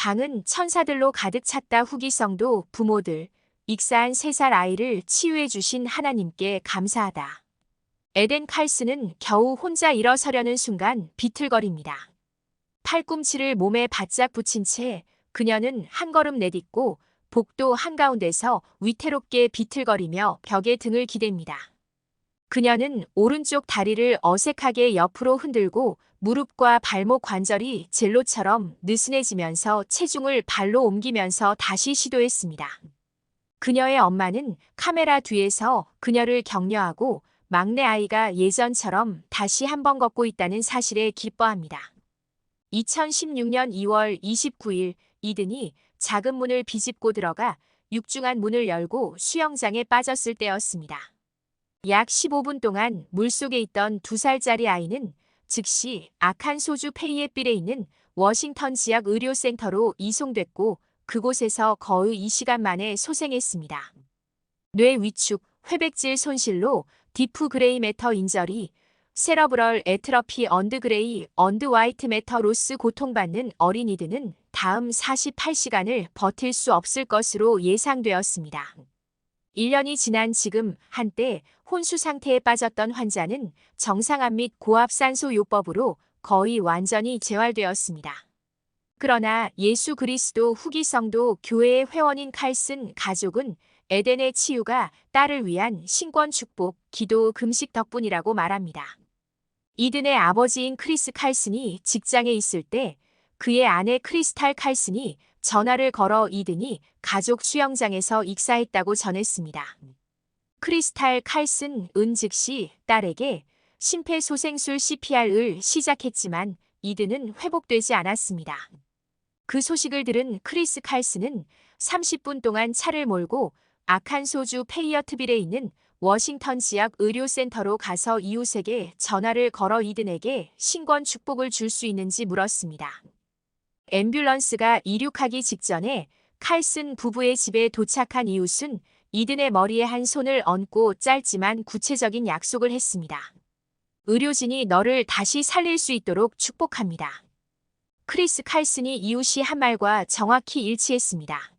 방은 천사들로 가득 찼다 후기성도 부모들, 익사한 세살 아이를 치유해 주신 하나님께 감사하다. 에덴 칼스는 겨우 혼자 일어서려는 순간 비틀거립니다. 팔꿈치를 몸에 바짝 붙인 채 그녀는 한 걸음 내딛고 복도 한가운데서 위태롭게 비틀거리며 벽에 등을 기댑니다. 그녀는 오른쪽 다리를 어색하게 옆으로 흔들고 무릎과 발목 관절이 젤로처럼 느슨해지면서 체중을 발로 옮기면서 다시 시도했습니다. 그녀의 엄마는 카메라 뒤에서 그녀를 격려하고 막내 아이가 예전처럼 다시 한번 걷고 있다는 사실에 기뻐합니다. 2016년 2월 29일 이든이 작은 문을 비집고 들어가 육중한 문을 열고 수영장에 빠졌을 때였습니다. 약 15분 동안 물속에 있던 두 살짜리 아이는 즉시 악한 소주 페이에빌에 있는 워싱턴 지역 의료센터로 이송됐고 그곳에서 거의 2시간 만에 소생했습니다. 뇌 위축, 회백질 손실로 디프 그레이 매터 인저리, 세러브럴 에트러피 언드 그레이 언드 화이트 매터 로스 고통받는 어린이들은 다음 48시간을 버틸 수 없을 것으로 예상되었습니다. 1년이 지난 지금 한때 혼수 상태에 빠졌던 환자는 정상암 및 고압산소 요법으로 거의 완전히 재활되었습니다. 그러나 예수 그리스도 후기성도 교회의 회원인 칼슨 가족은 에덴의 치유가 딸을 위한 신권 축복, 기도, 금식 덕분이라고 말합니다. 이든의 아버지인 크리스 칼슨이 직장에 있을 때 그의 아내 크리스탈 칼슨이 전화를 걸어 이든이 가족 수영장에서 익사했다고 전했습니다. 크리스탈 칼슨 은 즉시 딸에게 심폐소생술 CPR을 시작했지만 이든은 회복되지 않았습니다. 그 소식을 들은 크리스 칼슨은 30분 동안 차를 몰고 악한 소주 페이어트빌에 있는 워싱턴 지역 의료센터로 가서 이웃에게 전화를 걸어 이든에게 신권 축복을 줄 수 있는지 물었습니다. 앰뷸런스가 이륙하기 직전에 칼슨 부부의 집에 도착한 이웃은 이든의 머리에 한 손을 얹고 짧지만 구체적인 약속을 했습니다. 의료진이 너를 다시 살릴 수 있도록 축복합니다. 크리스 칼슨이 이웃이 한 말과 정확히 일치했습니다.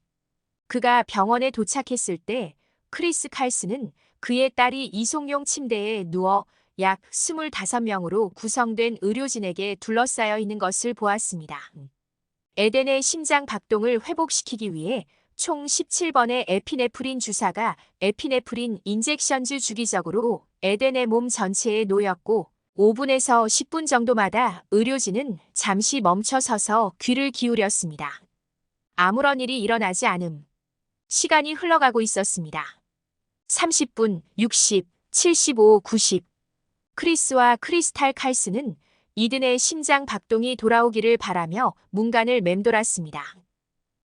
그가 병원에 도착했을 때 크리스 칼슨은 그의 딸이 이송용 침대에 누워 약 25명으로 구성된 의료진에게 둘러싸여 있는 것을 보았습니다. 에덴의 심장 박동을 회복시키기 위해 총 17번의 에피네프린 주사가 에피네프린 인젝션즈 주기적으로 에덴의 몸 전체에 놓였고 5분에서 10분 정도마다 의료진은 잠시 멈춰 서서 귀를 기울였습니다. 아무런 일이 일어나지 않음. 시간이 흘러가고 있었습니다. 30분, 60, 75, 90. 크리스와 크리스탈 칼스는 이든의 심장 박동이 돌아오기를 바라며 문간을 맴돌았습니다.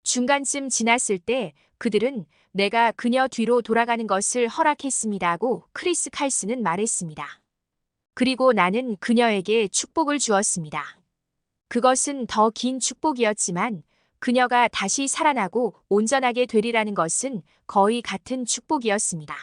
중간쯤 지났을 때 그들은 내가 그녀 뒤로 돌아가는 것을 허락했습니다 하고 크리스 칼스는 말했습니다. 그리고 나는 그녀에게 축복을 주었습니다. 그것은 더 긴 축복이었지만 그녀가 다시 살아나고 온전하게 되리라는 것은 거의 같은 축복이었습니다.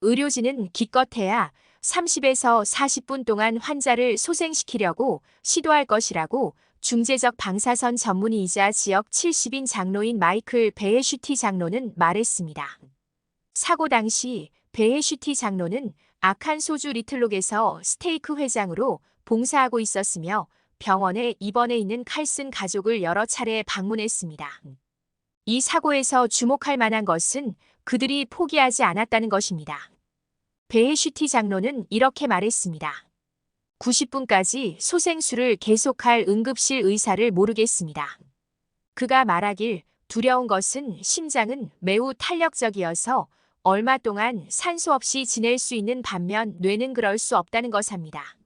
의료진은 기껏해야 30에서 40분 동안 환자를 소생시키려고 시도할 것이라고 중재적 방사선 전문의이자 지역 70인 장로인 마이클 베헤슈티 장로는 말했습니다. 사고 당시 베헤슈티 장로는 악한 소주 리틀록에서 스테이크 회장으로 봉사하고 있었으며 병원에 입원해 있는 칼슨 가족을 여러 차례 방문했습니다. 이 사고에서 주목할 만한 것은 그들이 포기하지 않았다는 것입니다. 베헤슈티 장로는 이렇게 말했습니다. 90분까지 소생술을 계속할 응급실 의사를 모르겠습니다. 그가 말하길 두려운 것은 심장은 매우 탄력적이어서 얼마 동안 산소 없이 지낼 수 있는 반면 뇌는 그럴 수 없다는 것입니다.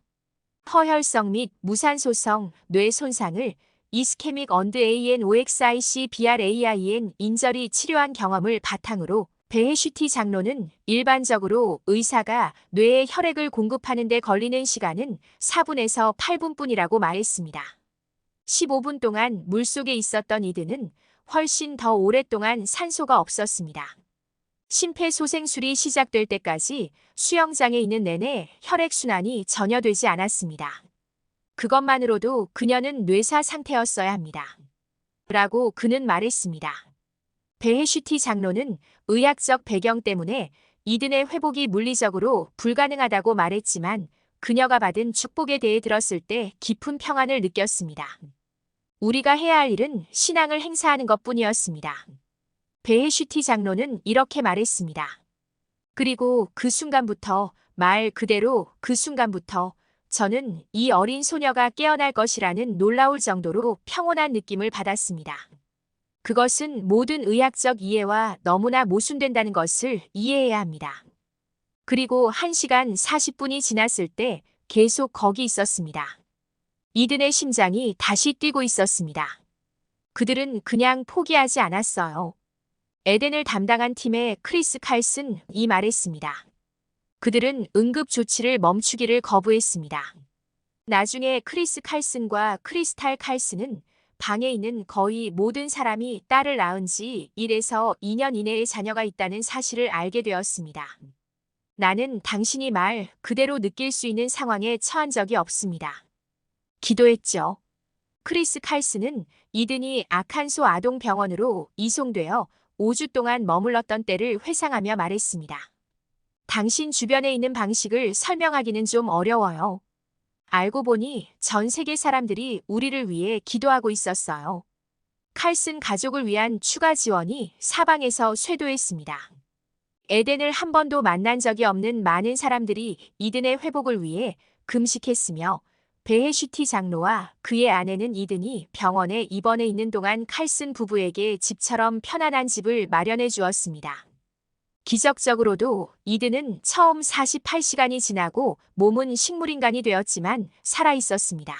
허혈성 및 무산소성 뇌 손상을 이스케믹 언드 AN OXIC BRAIN 인절이 치료한 경험을 바탕으로 베헤슈티 장로는 일반적으로 의사가 뇌에 혈액을 공급하는 데 걸리는 시간은 4분에서 8분뿐이라고 말했습니다. 15분 동안 물속에 있었던 이들은 훨씬 더 오랫동안 산소가 없었습니다. 심폐소생술이 시작될 때까지 수영장에 있는 내내 혈액순환이 전혀 되지 않았습니다. 그것만으로도 그녀는 뇌사 상태였어야 합니다. 라고 그는 말했습니다. 베헤슈티 장로는 의학적 배경 때문에 이든의 회복이 물리적으로 불가능하다고 말했지만 그녀가 받은 축복에 대해 들었을 때 깊은 평안을 느꼈습니다. 우리가 해야 할 일은 신앙을 행사하는 것 뿐이었습니다. 베헤슈티 장로는 이렇게 말했습니다. 그리고 그 순간부터 말 그대로 그 순간부터 저는 이 어린 소녀가 깨어날 것이라는 놀라울 정도로 평온한 느낌을 받았습니다. 그것은 모든 의학적 이해와 너무나 모순된다는 것을 이해해야 합니다. 그리고 1시간 40분이 지났을 때 계속 거기 있었습니다. 이든의 심장이 다시 뛰고 있었습니다. 그들은 그냥 포기하지 않았어요. 에덴을 담당한 팀의 크리스 칼슨 이 말했습니다. 그들은 응급 조치를 멈추기를 거부했습니다. 나중에 크리스 칼슨과 크리스탈 칼슨은 방에 있는 거의 모든 사람이 딸을 낳은 지 1에서 2년 이내의 자녀가 있다는 사실을 알게 되었습니다. 나는 당신이 말 그대로 느낄 수 있는 상황에 처한 적이 없습니다. 기도했죠. 크리스 칼슨은 이든이 아칸소 아동병원으로 이송되어 5주 동안 머물렀던 때를 회상하며 말했습니다. 당신 주변에 있는 방식을 설명하기는 좀 어려워요. 알고 보니 전 세계 사람들이 우리를 위해 기도하고 있었어요. 칼슨 가족을 위한 추가 지원이 사방에서 쇄도했습니다. 에덴을 한 번도 만난 적이 없는 많은 사람들이 이든의 회복을 위해 금식했으며 베헤슈티 장로와 그의 아내는 이든이 병원에 입원해 있는 동안 칼슨 부부에게 집처럼 편안한 집을 마련해 주었습니다. 기적적으로도 이든은 처음 48시간이 지나고 몸은 식물인간이 되었지만 살아 있었습니다.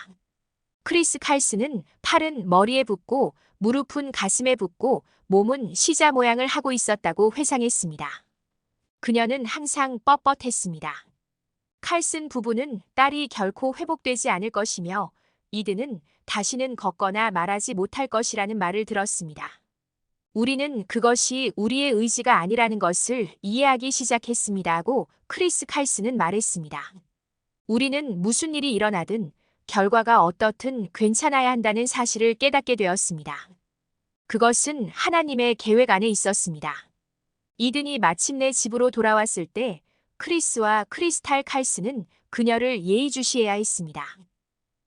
크리스 칼슨은 팔은 머리에 붙고 무릎은 가슴에 붙고 몸은 시자 모양을 하고 있었다고 회상했습니다. 그녀는 항상 뻣뻣했습니다. 칼슨 부부는 딸이 결코 회복되지 않을 것이며 이든은 다시는 걷거나 말하지 못할 것이라는 말을 들었습니다. 우리는 그것이 우리의 의지가 아니라는 것을 이해하기 시작했습니다 하고 크리스 칼슨은 말했습니다. 우리는 무슨 일이 일어나든 결과가 어떻든 괜찮아야 한다는 사실을 깨닫게 되었습니다. 그것은 하나님의 계획 안에 있었습니다. 이든이 마침내 집으로 돌아왔을 때 크리스와 크리스탈 칼슨은 그녀를 예의주시해야 했습니다.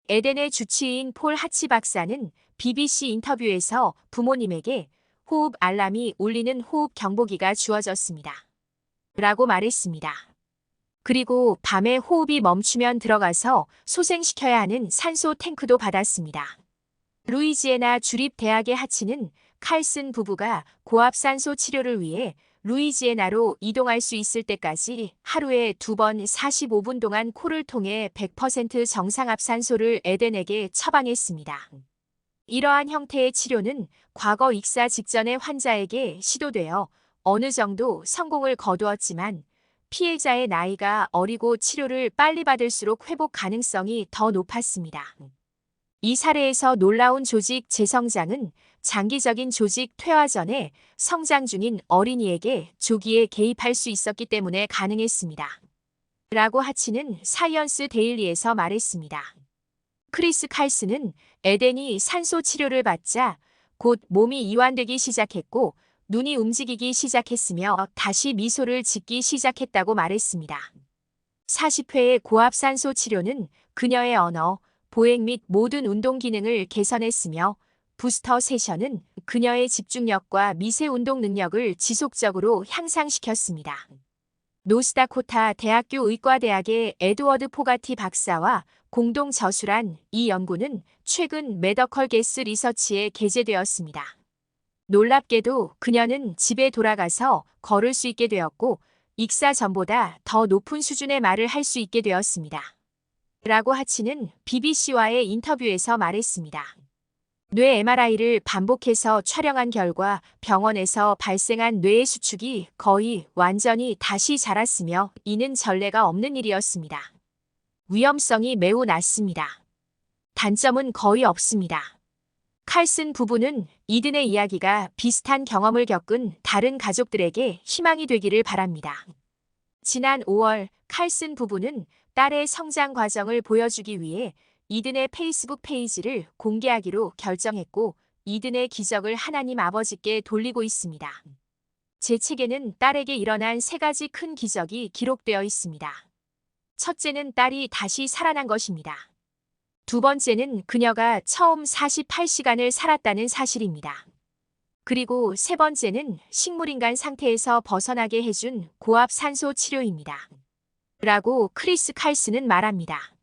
에덴의 주치인 폴 하치 박사는 BBC 인터뷰에서 부모님에게 호흡 알람이 울리는 호흡 경보기가 주어졌습니다. 라고 말했습니다. 그리고 밤에 호흡이 멈추면 들어가서 소생시켜야 하는 산소 탱크도 받았습니다. 루이지애나 주립대학의 하치는 칼슨 부부가 고압산소 치료를 위해 루이지애나로 이동할 수 있을 때까지 하루에 두 번 45분 동안 코를 통해 100% 정상압 산소를 에덴에게 처방했습니다. 이러한 형태의 치료는 과거 익사 직전의 환자에게 시도되어 어느 정도 성공을 거두었지만 피해자의 나이가 어리고 치료를 빨리 받을수록 회복 가능성이 더 높았습니다. 이 사례에서 놀라운 조직 재성장은 장기적인 조직 퇴화 전에 성장 중인 어린이에게 조기에 개입할 수 있었기 때문에 가능했습니다. 라고 하치는 사이언스 데일리에서 말했습니다. 크리스 칼스는 에덴이 산소 치료를 받자 곧 몸이 이완되기 시작했고 눈이 움직이기 시작했으며 다시 미소를 짓기 시작했다고 말했습니다. 40회의 고압산소 치료는 그녀의 언어, 보행 및 모든 운동 기능을 개선했으며 부스터 세션은 그녀의 집중력과 미세 운동 능력을 지속적으로 향상시켰습니다. 노스다코타 대학교 의과대학의 에드워드 포가티 박사와 공동 저술한 이 연구는 최근 메더컬 게스 리서치에 게재되었습니다. 놀랍게도 그녀는 집에 돌아가서 걸을 수 있게 되었고 익사 전보다 더 높은 수준의 말을 할 수 있게 되었습니다. 라고 하치는 BBC와의 인터뷰에서 말했습니다. 뇌 MRI를 반복해서 촬영한 결과 병원에서 발생한 뇌의 수축이 거의 완전히 다시 자랐으며 이는 전례가 없는 일이었습니다. 위험성이 매우 낮습니다. 단점은 거의 없습니다. 칼슨 부부는 이든의 이야기가 비슷한 경험을 겪은 다른 가족들에게 희망이 되기를 바랍니다. 지난 5월 칼슨 부부는 딸의 성장 과정을 보여주기 위해 이든의 페이스북 페이지를 공개하기로 결정했고 이든의 기적을 하나님 아버지께 돌리고 있습니다. 제 책에는 딸에게 일어난 세 가지 큰 기적이 기록되어 있습니다. 첫째는 딸이 다시 살아난 것입니다. 두 번째는 그녀가 처음 48시간을 살았다는 사실입니다. 그리고 세 번째는 식물인간 상태에서 벗어나게 해준 고압 산소 치료입니다. 라고 크리스 칼슨은 말합니다.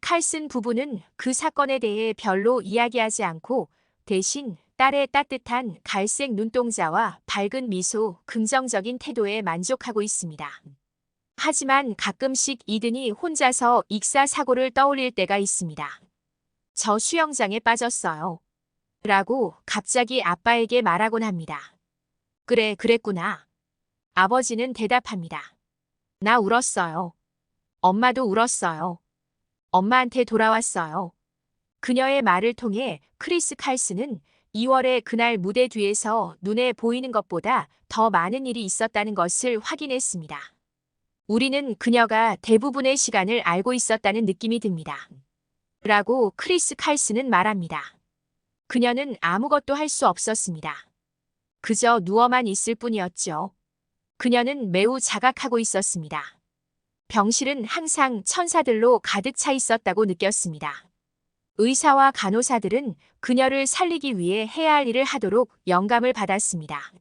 칼슨 부부는 그 사건에 대해 별로 이야기하지 않고 대신 딸의 따뜻한 갈색 눈동자와 밝은 미소, 긍정적인 태도에 만족하고 있습니다. 하지만 가끔씩 이든이 혼자서 익사 사고를 떠올릴 때가 있습니다. 저 수영장에 빠졌어요. 라고 갑자기 아빠에게 말하곤 합니다. 그래, 그랬구나. 아버지는 대답합니다. 나 울었어요. 엄마도 울었어요. 엄마한테 돌아왔어요. 그녀의 말을 통해 크리스 칼스는 2월에 그날 무대 뒤에서 눈에 보이는 것보다 더 많은 일이 있었다는 것을 확인했습니다. 우리는 그녀가 대부분의 시간을 알고 있었다는 느낌이 듭니다. 라고 크리스 칼스는 말합니다. 그녀는 아무것도 할 수 없었습니다. 그저 누워만 있을 뿐이었죠. 그녀는 매우 자각하고 있었습니다. 병실은 항상 천사들로 가득 차 있었다고 느꼈습니다. 의사와 간호사들은 그녀를 살리기 위해 해야 할 일을 하도록 영감을 받았습니다.